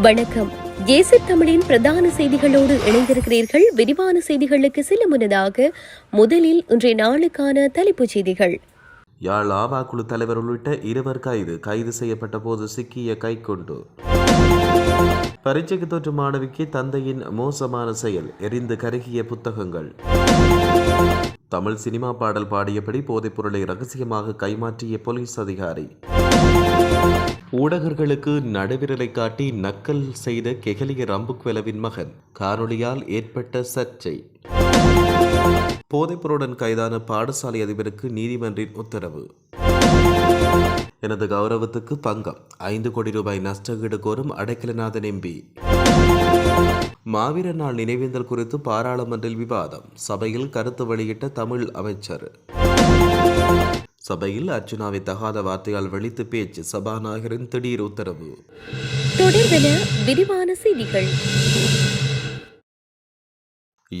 வணக்கம். ஏசி தமிழின் பிரதான செய்திகளோடு இணைந்திருக்கிறீர்கள். விரிவான செய்திகளுக்கு செல்ல முன்னதாக முதலில் இன்றைய நாளுக்கான தலைப்புச் செய்திகள். யாழ் ஆவா குழு தலைவர் உள்ளிட்ட இருவர் கைது. கைது செய்யப்பட்ட போது சிக்கிய கைக்குண்டு பரீட்சைக்கு தோற்று மாணவிக்கு தந்தையின் மோசமான செயல். எரிந்து கருகிய புத்தகங்கள். தமிழ் சினிமா பாடல் பாடியபடி போதைப் பொருளை ரகசியமாக கைமாற்றிய போலீஸ் அதிகாரி. ஊடகர்களுக்கு நடுவிரலை காட்டி நக்கல் செய்த கெகலிய ரம்புக்வெலவின் மகன் காணொளியால் ஏற்பட்ட சர்ச்சை. போதைப்பொருடன் கைதான பாடசாலை அதிபருக்கு நீதிமன்றின் உத்தரவு. எனது கௌரவத்துக்கு பங்கம். ஐந்து கோடி ரூபாய் நஷ்டஈடு கோரும் அடைக்கலநாதன் எம்பி. மாவீர நாள் நினைவேந்தல் குறித்து பாராளுமன்றில் விவாதம். சபையில் கருத்து வெளியிட்ட தமிழ் அமைச்சர். சபையில் அர்ச்சுனாவை தகாத வார்த்தையால் வெளித்து பேச்சு சபாநாயகரின் திடீர் உத்தரவு. தொடர்பென விரிவான செய்திகள்.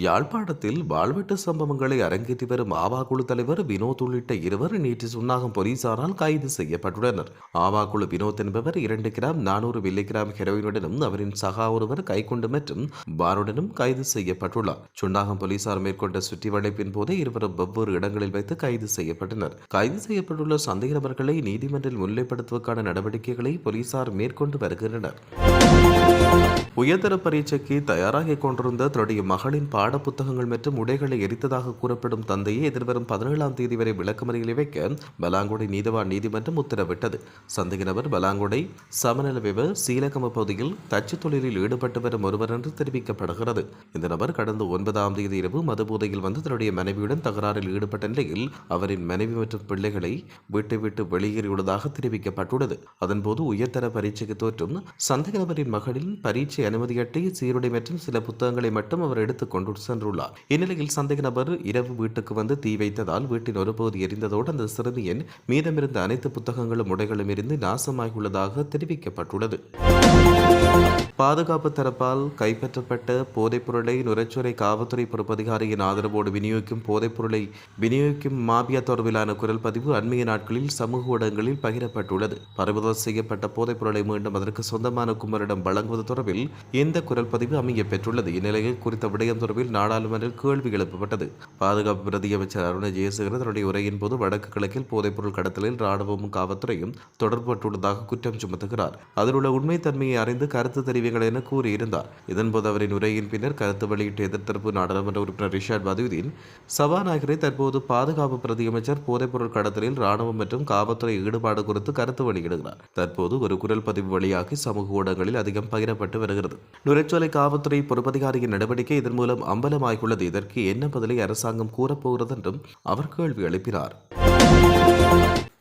யாழ்ப்பாணத்தில் வாழ்வெட்டு சம்பவங்களை அரங்கேற்றி வரும் ஆவா குழு தலைவர் வினோத் உள்ளிட்ட இருவர் நேற்று சுன்னாகம் போலீசாரால் கைது செய்யப்பட்டுள்ளனர். ஆவா குழு வினோத் என்பவர் இரண்டு கிராம் நானூறு மில்லிகிராம் ஹெரோயினுடனும் அவரின் சகா ஒருவர் கைக்குண்டு மற்றும் பாருடனும் கைது செய்யப்பட்டுள்ளார். சுன்னாகம் போலீசார் மேற்கொண்ட சுற்றி வளைப்பின் போது இருவரும் வெவ்வேறு இடங்களில் வைத்து கைது செய்யப்பட்டனர். கைது செய்யப்பட்டுள்ள சந்தேக நபர்களை நீதிமன்றில் முன்னிலைப்படுத்துவதற்கான நடவடிக்கைகளை போலீசார் மேற்கொண்டு வருகின்றனர். உயர்தர பரீட்சைக்கு தயாராகி கொண்டிருந்த தன்னுடைய மகளின் பாடப்புத்தகங்கள் மற்றும் உடைகளை எரித்ததாக கூறப்படும் தந்தையை எதிர்வரும் பதினேழாம் தேதி வரை விளக்கமறியலில் வைக்க பலாங்குடை நீதவான் நீதிமன்றம் உத்தரவிட்டது. சந்தேக நபர் பலாங்குடை சமநலவிவ சீலகம பகுதியில் தச்சு தொழிலில் ஈடுபட்டு வரும் ஒருவர் என்று தெரிவிக்கப்படுகிறது. இந்த நபர் கடந்த ஒன்பதாம் தேதி இரவு மதுபோதையில் வந்து தன்னுடைய மனைவியுடன் தகராறில் ஈடுபட்ட நிலையில் அவரின் மனைவி மற்றும் பிள்ளைகளை வீட்டை விட்டு வெளியேறியுள்ளதாக தெரிவிக்கப்பட்டுள்ளது. அதன்போது உயர்தர பரீட்சைக்கு தோற்றும் சந்தேக நபரின் மகளின் பரீட்சை அனுமதி அட்டை சீருடை மற்றும் சில புத்தகங்களை மட்டும் அவர் எடுத்துக் கொண்டு சென்றுள்ளார். இந்நிலையில் சந்தேக நபர் இரவு வீட்டுக்கு வந்து தீ வைத்ததால் வீட்டின் ஒரு பகுதி எரிந்ததோடு அந்த சிறுமியின் மீதமிருந்த அனைத்து புத்தகங்களும் உடைகளும் இருந்து நாசமாகியுள்ளதாக தெரிவிக்கப்பட்டுள்ளது. பாதுகாப்பு தரப்பால் கைப்பற்றப்பட்ட போதைப்பொருளை நுரைச்சுரை காவல்துறை பொறுப்பதிகாரியின் ஆதரவோடு விநியோகிக்கும் போதைப்பொருளை விநியோகிக்கும் மாபியா தொடர்பிலான குரல் பதிவு அண்மைய நாட்களில் சமூக ஊடகங்களில் பகிரப்பட்டுள்ளது. பறிமுதல் செய்யப்பட்ட போதைப்பொருளை மீண்டும் அதற்கு சொந்தமான குமரிடம் வழங்குவது தொடர்பில் இந்த குரல் பதிவு அமைய பெற்றுள்ளது. இந்நிலையில் குறித்த விடயம் தொடர்பில் நாடாளுமன்றில் கேள்வி எழுப்பப்பட்டது. பாதுகாப்பு பிரதி அமைச்சர் அருண ஜெயசேகர் தன்னுடைய உரையின் போது வடக்கு கிழக்கில் போதைப்பொருள் கடத்தலில் ராணுவமும் காவல்துறையும் தொடர்பட்டுள்ளதாக குற்றம் சுமத்துகிறார். அதில் உள்ள உண்மைத்தன்மையை அறிந்து கருத்து தெரிவிங்கள் என கூறியிருந்தார். இதன்போது அவரின் உரையின் பின்னர் கருத்து வெளியிட்ட எதிர்த்தரப்பு நாடாளுமன்ற உறுப்பினர் ரிஷாட் பதுவுதீன் சபாநாயகரை தற்போது பாதுகாப்பு பிரதி அமைச்சர் போதைப்பொருள் கடத்தலில் ராணுவம் மற்றும் காவல்துறை ஈடுபாடு குறித்து கருத்து வெளியிடுகிறார். தற்போது ஒரு குரல் பதிவு வழியாகி சமூக ஊடகங்களில் அதிகம் பகிரப்பட்டு வருகிறது. நுரைச்சோலை காவல்துறை பொறுப்பதிகாரியின் நடவடிக்கை இதன் மூலம் அம்பலமாகியுள்ளது. இதற்கு என்ன பதிலை அரசாங்கம் கூறப்போகிறது என்றும் அவர் கேள்வி எழுப்பினார்.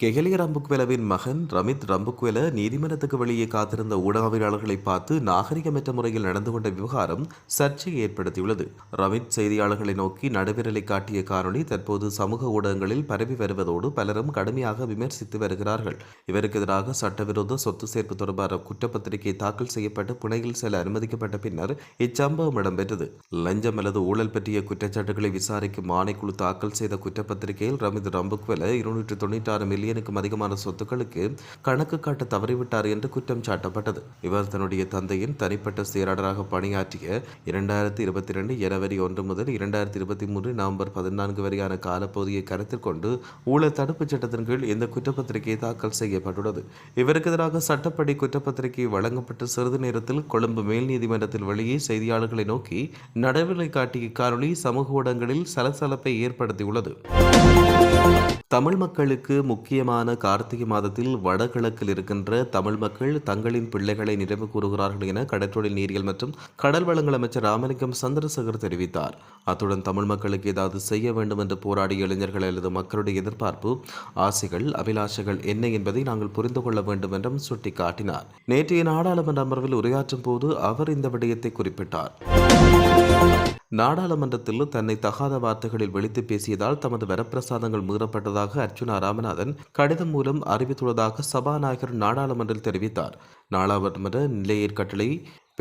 கெகலிய ரம்புக்வெலவின் மகன் ரமித் ரம்புக்வெல நீதிமன்றத்துக்கு வெளியே காத்திருந்த ஊடகவியலாளர்களை பார்த்து நாகரிகமற்ற முறையில் நடந்து கொண்ட விவகாரம் சர்ச்சையை ஏற்படுத்தியுள்ளது. ரமித் செய்தியாளர்களை நோக்கி நடுவிரலை காட்டிய காணொலி தற்போது சமூக ஊடகங்களில் பரவி வருவதோடு பலரும் கடுமையாக விமர்சித்து வருகிறார்கள். இவருக்கு எதிராக சட்டவிரோத சொத்து சேர்ப்பு தொடர்பான குற்றப்பத்திரிகை தாக்கல் செய்யப்பட்டு புனையில் செல்ல அனுமதிக்கப்பட்ட பின்னர் இச்சம்பவம் இடம்பெற்றது. லஞ்சம் அல்லது ஊழல் பற்றிய குற்றச்சாட்டுகளை விசாரிக்கும் ஆணைக்குழு தாக்கல் செய்த குற்றப்பத்திரிகையில் ரமித் ரம்புக்வெல இருநூற்று தொண்ணூற்றி ஆறு மில்லியனுக்கும் அதிகமான சொத்துக்களுக்கு கணக்கு காட்ட தவறிவிட்டார் என்று குற்றம் சாட்டப்பட்டது. இவர் தன்னுடைய தந்தையின் தனிப்பட்ட செயலாளராக பணியாற்றிய இரண்டாயிரத்தி இருபத்தி ரெண்டு ஜனவரி ஒன்று முதல் இரண்டாயிரத்தி இருபத்தி மூன்று நவம்பர் பதினான்கு வரையான காலப்பகுதியை கருத்தில் கொண்டு ஊழல் தடுப்புச் சட்டத்தின் கீழ் இந்த குற்றப்பத்திரிகை தாக்கல் செய்யப்பட்டுள்ளது. இவருக்கு எதிராக சட்டப்படி குற்றப்பத்திரிகை வழங்கப்பட்ட சிறிது நேரத்தில் கொழும்பு மேல் நீதிமன்றத்தில் வெளியே செய்தியாளர்களை நோக்கி நடவடிக்கை காட்டிய காணொளி சமூக ஊடகங்களில் சலசலப்பை ஏற்படுத்தியுள்ளது. தமிழ் மக்களுக்கு முக்கியமான கார்த்திகை மாதத்தில் வடகிழக்கில் இருக்கின்ற தமிழ் மக்கள் தங்களின் பிள்ளைகளை நினைவு கூறுகிறார்கள் என கடற்றொழில் நீரியல் மற்றும் கடல் வளங்கள் அமைச்சர் ராமலிங்கம் சந்திரசேகர் தெரிவித்தார். அத்துடன் தமிழ் மக்களுக்கு ஏதாவது செய்ய வேண்டும் என்று போராடிய இளைஞர்கள் அல்லது மக்களுடைய எதிர்பார்ப்பு ஆசைகள் அபிலாஷைகள் என்ன என்பதை நாங்கள் புரிந்து கொள்ள வேண்டும் என்றும் சுட்டிக்காட்டினார். நேற்றைய நாடாளுமன்ற அமர்வில் உரையாற்றும் போது அவர் இந்த விடயத்தை குறிப்பிட்டார். நாடாளுமன்றத்தில் தன்னை தகாத வார்த்தைகளில் வெளித்து பேசியதால் தமது வரப்பிரசாதங்கள் மீறப்பட்டதாக அர்ச்சுனா ராமநாதன் கடிதம் மூலம் அறிவித்துள்ளதாக சபாநாயகர் நாடாளுமன்றில் தெரிவித்தார். நாடாளுமன்ற நிலையற்கட்டளை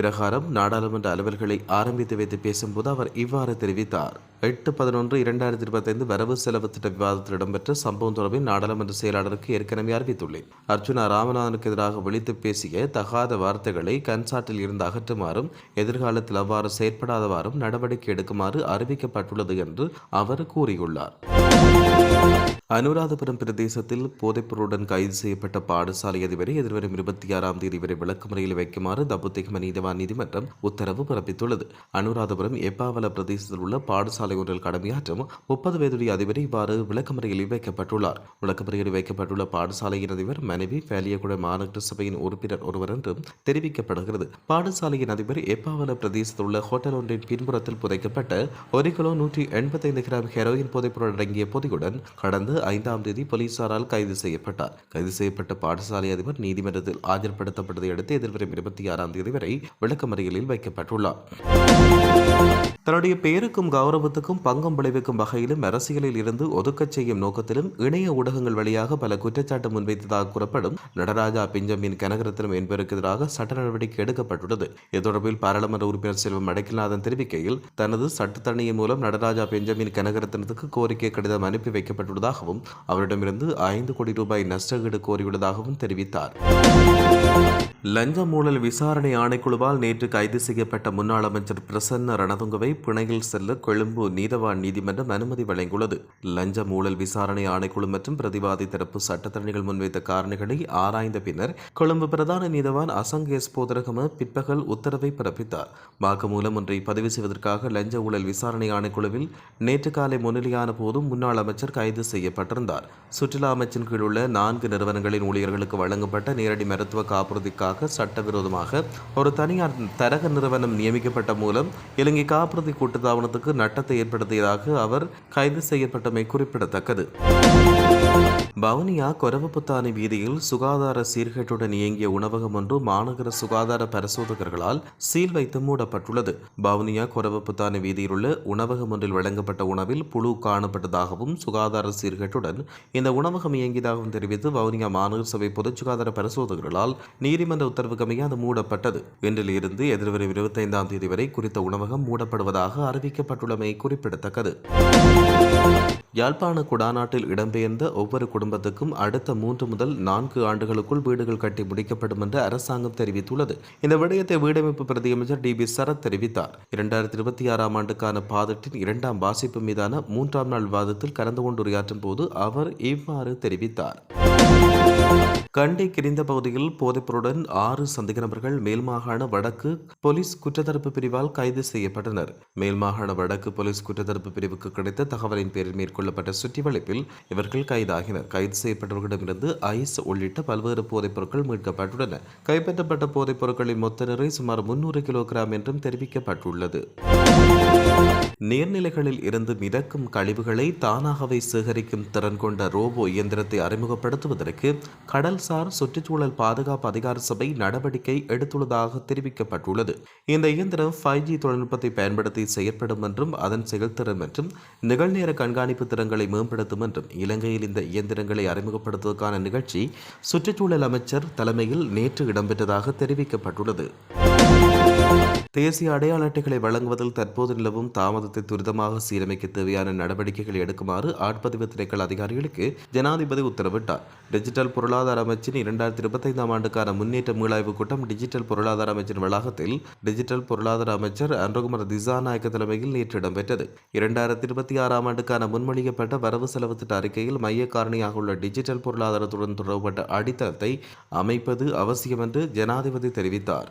பிரகாரம் நாடாளுமன்ற அலுவல்களை ஆரம்பித்து வைத்து பேசும்போது அவர் இவ்வாறு தெரிவித்தார். எட்டு பதினொன்று இரண்டாயிரத்தி இருபத்தைந்து வரவு செலவு திட்ட விவாதத்தில் இடம்பெற்ற சம்பவம் தொடர்பில் நாடாளுமன்ற செயலாளருக்கு ஏற்கனவே அறிவித்துள்ளேன். அர்ஜுனா ராமநாதனுக்கு எதிராக விழித்து பேசிய தகாத வார்த்தைகளை கன்சாட்டில் இருந்து அகற்றுமாறும் எதிர்காலத்தில் அவ்வாறு செயற்படாதவாறும் நடவடிக்கை எடுக்குமாறு அறிவிக்கப்பட்டுள்ளது என்று அவர் கூறியுள்ளார். அனுராதபுரம் பிரதேசத்தில் போதைப்பொருளுடன் கைது செய்யப்பட்ட பாடசாலை அதிபரை எதிர்வரும் இருபத்தி ஆறாம் தேதி வரை விளக்கமறையில் வைக்குமாறு தபுத்திகம நீதிவான் நீதிமன்றம் உத்தரவு பிறப்பித்துள்ளது. அனுராதபுரம் எப்பாவல பிரதேசத்தில் உள்ள பாடசாலை ஒன்றில் கடமையாற்றும் முப்பது வயதுடைய அதிபரை இவ்வாறு விளக்கமறையில் வைக்கப்பட்டுள்ளார். விளக்கமறையில் வைக்கப்பட்டுள்ள பாடசாலையின் அதிபர் மனைவி வேலியகுட மாநகர சபையின் உறுப்பினர் ஒருவர் என்றும் தெரிவிக்கப்படுகிறது. பாடசாலையின் அதிபர் எப்பாவல பிரதேசத்தில் உள்ள ஹோட்டல் ஒன்றின் பின்புறத்தில் புதைக்கப்பட்ட ஒரு கிலோ நூற்றி எண்பத்தைந்து கிராம் ஹெரோயின் போதைப்பொருள் அடங்கிய பொதியுடன் கடந்த ஐந்தாம் தேதி போலீசாரால் கைது செய்யப்பட்டார். கைது செய்யப்பட்ட பாடசாலை அதிபர் நீதிமன்றத்தில் ஆஜர்படுத்தப்பட்டதை அடுத்து எதிர்வரும் இருபத்தி ஆறாம் தேதி வரை விளக்கமறியலில் வைக்கப்பட்டுள்ளார். தன்னுடைய பெயருக்கும் கௌரவத்துக்கும் பங்கம் விளைவிக்கும் வகையிலும் அரசியலில் இருந்து ஒதுக்கச் செய்யும் நோக்கத்திலும் இணைய ஊடகங்கள் வழியாக பல குற்றச்சாட்டு முன்வைத்ததாக கூறப்படும் நடராஜா பிஞ்சமின் கனகரத்னம் என்பவருக்கு எதிராக சட்ட நடவடிக்கை எடுக்கப்பட்டுள்ளது. இது தொடர்பில் பாராளுமன்ற உறுப்பினர் செல்வம் அடைக்கல்நாதன் தெரிவிக்கையில் தனது சட்டத்தணியின் மூலம் நடராஜா பெஞ்சமின் கனகரத்னத்துக்கு கோரிக்கை கடிதம் அவரிடம் அனுப்பி வைக்கப்பட்டுள்ளதாகவும் அவரிடமிருந்து ஐந்து கோடி ரூபாய் நஷ்டஈடு கோரியுள்ளதாகவும் தெரிவித்தார். லஞ்ச ஊழல் விசாரணை ஆணைக்குழுவால் நேற்று கைது செய்யப்பட்ட முன்னாள் அமைச்சர் பிரசன்ன ரணதுங்கவை பிணையில் செல்ல கொழும்பு நீதவான் நீதிமன்றம் அனுமதி வழங்கியுள்ளது. லஞ்ச ஊழல் விசாரணை ஆணைக்குழு மற்றும் பிரதிவாதி தரப்பு சட்டத்தரணிகள் முன்வைத்த காரணிகளை ஆராய்ந்த பின்னர் கொழும்பு பிரதான நீதவான் அசங்கேஸ் போதரகம பிற்பகல் உத்தரவை பிறப்பித்தார். வாக்குமூலம் ஒன்றை பதிவு செய்வதற்காக லஞ்ச ஊழல் விசாரணை ஆணைக்குழுவில் நேற்று காலை முன்னிலையான போதும் முன்னாள் அமைச்சர் கைது செய்யப்பட்டிருந்தார். சுற்றுலா அமைச்சின் கீழ் உள்ள நான்கு நிறுவனங்களின் ஊழியர்களுக்கு வழங்கப்பட்ட நேரடி மருத்துவ காப்புறுதிக்காக சட்டவிரோதமாக ஒரு தனியார் தரக நிறுவனம் நியமிக்கப்பட்ட மூலம் இலங்கை காப்புறுதி கூட்டுத்தாபனத்துக்கு நட்டத்தை ஏற்படுத்தியதாக அவர் கைது செய்யப்பட்டமை குறிப்பிடத்தக்கது. வவுனியா கொரவப்புத்தானி வீதியில் சுகாதார சீர்கேட்டுடன் இயங்கிய உணவகம் ஒன்று மாநகர சுகாதார பரிசோதகர்களால் சீல் வைத்து மூடப்பட்டுள்ளது. வவுனியா கொரவப்புத்தானி வீதியில் உள்ள உணவகம் ஒன்றில் வழங்கப்பட்ட உணவில் புழு காணப்பட்டதாகவும் சுகாதார சீர்கேட்டுடன் இந்த உணவகம் இயங்கியதாகவும் தெரிவித்து வவுனியா மாநகர சபை பொதுச் சுகாதார பரிசோதகர்களால் நீதிமன்ற உத்தரவுக்கமைய அது மூடப்பட்டது. இன்றிலிருந்து எதிர்வரும் இருபத்தைந்தாம் தேதி வரை குறித்த உணவகம் மூடப்படுவதாக அறிவிக்கப்பட்டுள்ளமை குறிப்பிடத்தக்கது. யாழ்ப்பாண குடாநாட்டில் இடம்பெயர்ந்த ஒவ்வொரு குடும்பத்துக்கும் அடுத்த மூன்று முதல் நான்கு ஆண்டுகளுக்குள் வீடுகள் கட்டி முடிக்கப்படும் என்று அரசாங்கம் தெரிவித்துள்ளது. இந்த விடயத்தை வீடமைப்பு பிரதியமைச்சர் டி பி சரத் தெரிவித்தார். இரண்டாயிரத்தி இருபத்தி ஆறாம் ஆண்டுக்கான பாதட்டின் இரண்டாம் வாசிப்பு மீதான மூன்றாம் நாள் விவாதத்தில் கலந்து கொண்டு உரையாற்றும் போது அவர் இவ்வாறு தெரிவித்தார். கண்டி கிரிந்த பகுதியில் போதைப்பொருடன் ஆறு சந்தேக நபர்கள் மேல்மாகாண வடக்கு போலீஸ் குற்றத்தடுப்பு பிரிவால் கைது செய்யப்பட்டனர். மேல்மாகாண வடக்கு போலீஸ் குற்றத்தடுப்பு பிரிவுக்கு கிடைத்த தகவலின் பேரில் மேற்கொள்ளப்பட்ட சுற்றிவளைப்பில் இவர்கள் கைதாகினர். கைது செய்யப்பட்டவர்களிடமிருந்து ஐஸ் உள்ளிட்ட பல்வேறு போதைப் பொருட்கள் மீட்கப்பட்டுள்ளன. கைப்பற்றப்பட்ட போதைப் பொருட்களின் மொத்த நிறை சுமார் முன்னூறு கிலோகிராம் என்றும் தெரிவிக்கப்பட்டுள்ளது. நீர்நிலைகளில் இருந்து மிதக்கும் கழிவுகளை தானாகவே சேகரிக்கும் திறன் கொண்ட ரோபோ இயந்திரத்தை அறிமுகப்படுத்துவதற்கு கடல்சார் சுற்றுச்சூழல் பாதுகாப்பு அதிகார சபை நடவடிக்கை எடுத்துள்ளதாக தெரிவிக்கப்பட்டுள்ளது. இந்த இயந்திரம் ஃபைவ் ஜி தொழில்நுட்பத்தை பயன்படுத்தி செயற்படும் என்றும் அதன் செயல்திறன் மற்றும் நிகழ்நேர கண்காணிப்பு திறன்களை மேம்படுத்தும் என்றும் இலங்கையில் இந்த இயந்திரங்களை அறிமுகப்படுத்துவதற்கான நிகழ்ச்சி சுற்றுச்சூழல் அமைச்சர் தலைமையில் நேற்று இடம்பெற்றதாக தெரிவிக்கப்பட்டுள்ளது. தேசிய அடையாள அட்டைகளை வழங்குவதில் தற்போது நிலவும் தாமதத்தை துரிதமாக சீரமைக்க தேவையான நடவடிக்கைகளை எடுக்குமாறு ஆட்பதிவு திணைக்கள அதிகாரிகளுக்கு ஜனாதிபதி உத்தரவிட்டார். டிஜிட்டல் பொருளாதார அமைச்சின் இரண்டாயிரத்தி இருபத்தைந்தாம் ஆண்டுக்கான முன்னேற்ற மீளாய்வு கூட்டம் டிஜிட்டல் பொருளாதார அமைச்சின் வளாகத்தில் டிஜிட்டல் பொருளாதார அமைச்சர் அன்றகுமார் திசாநாயக்க தலைமையில் நேற்று இடம்பெற்றது. இரண்டாயிரத்தி இருபத்தி ஆறாம் ஆண்டுக்கான முன்மொழியப்பட்ட வரவு செலவு திட்ட அறிக்கையில் மைய காரணியாக உள்ள டிஜிட்டல் பொருளாதாரத்துடன் தொடர்பட்ட அடித்தளத்தை அமைப்பது அவசியம் என்று ஜனாதிபதி தெரிவித்தார்.